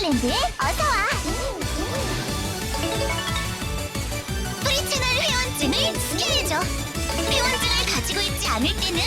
슈퍼랜드에 어서와! 뿌리채널 회원증을 스캔해줘! 회원증을 가지고 있지 않을 때는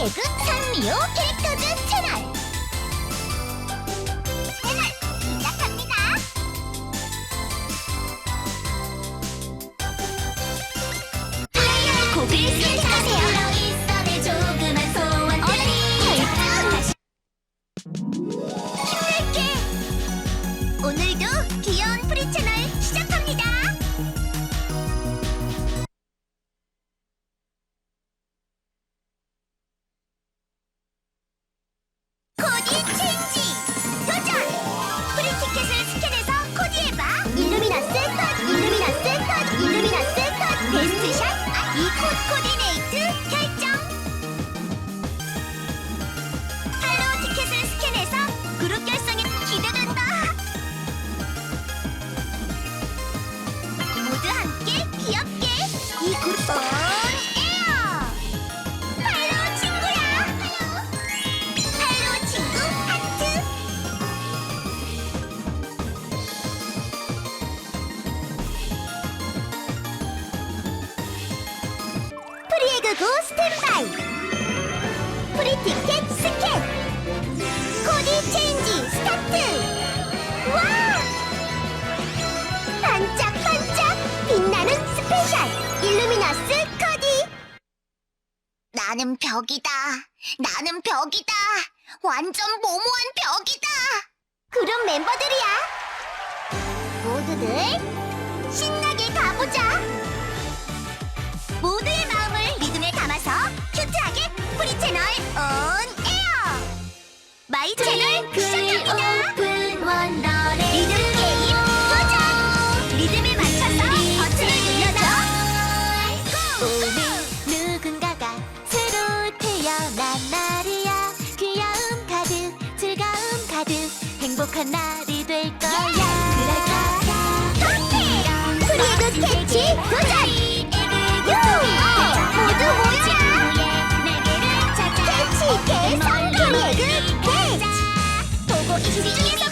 エグみ味用ケレクター 티켓 스캔! 코디 체인지 스타트! 와! 반짝반짝 빛나는 스페셜 일루미너스 코디! 나는 벽이다. 나는 벽이다. 완전 모모한 벽이다. 그룹 멤버들이야. 모두들 신나! 마이 채널 시작합니다. 오픈 원더랜드 리듬 게임 도전! 리듬에 맞춰서 버튼을 눌러줘. 오늘 누군가가 새로 태어난 날이야 귀여움 가득 즐거움 가득 행복한 날이 될 거야 그럴 거야. 이런 멋진 세계 도전! ひげさ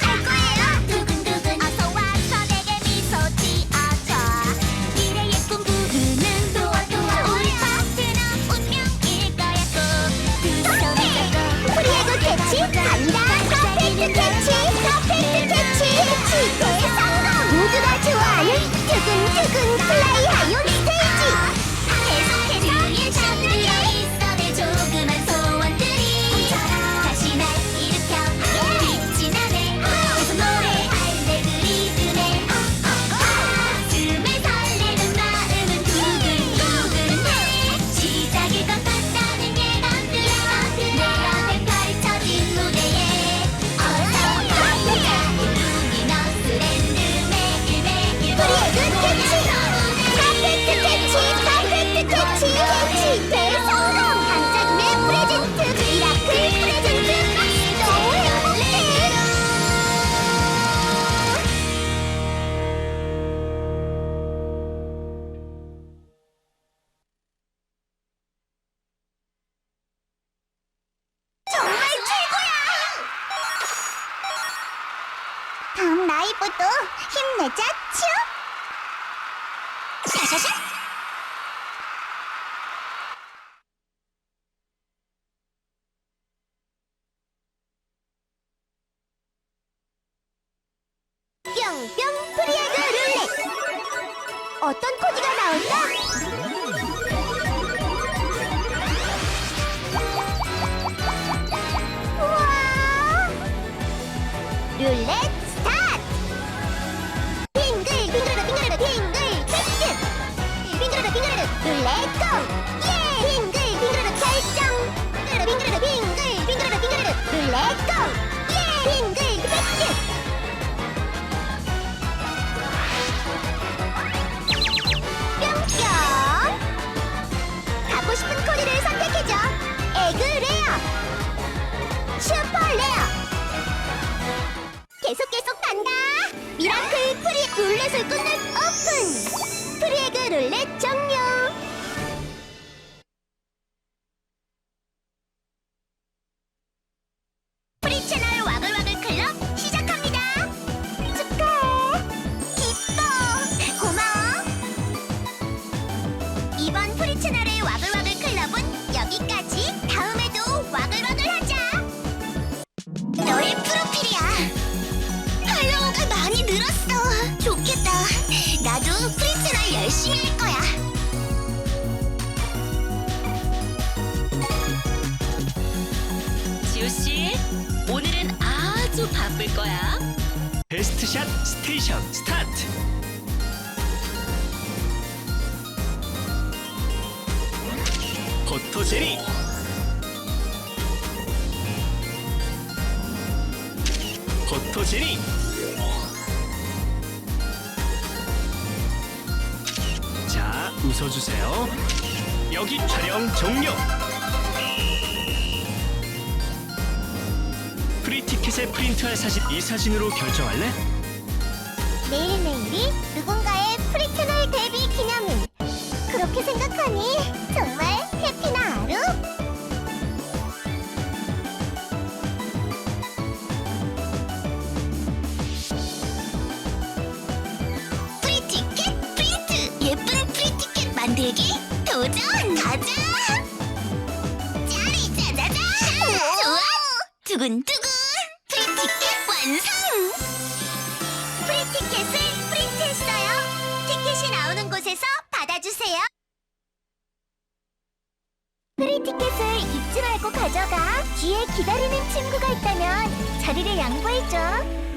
라이브도 힘내자 츄 샤샤샤. 뿅뿅 프리야그 룰렛. 어떤 코디가 나올까? 룰렛. 계속 계속 간다. 미라클 프리 룰렛을 끝낼 오픈. 프리에그 룰렛 종료. 프리 채널 와글와글 클럽 시작합니다. 축하해. 기뻐. 고마워. 이번 프리 채널의 와글와글 클럽은 여기까지. 다음에도 와글와글 하자. 너의 프로 열심히 할 거야 지우 씨, 오늘은 아주 바쁠 거야. 베스트 샷 스테이션 스타트! 포토제니 포토제니 웃어주세요. 여기 촬영 종료. 프리티켓에 프린트할 사진 이 사진으로 결정할래? 내일내일이 누군가의 프리 채널 데뷔 만들기 도전 가자 짜리 짜자자 좋아 두근두근 프리티켓 완성 프리티켓을 프린트했어요. 티켓이 나오는 곳에서 받아주세요. 프리티켓을 잊지 말고 가져가. 뒤에 기다리는 친구가 있다면 자리를 양보해줘.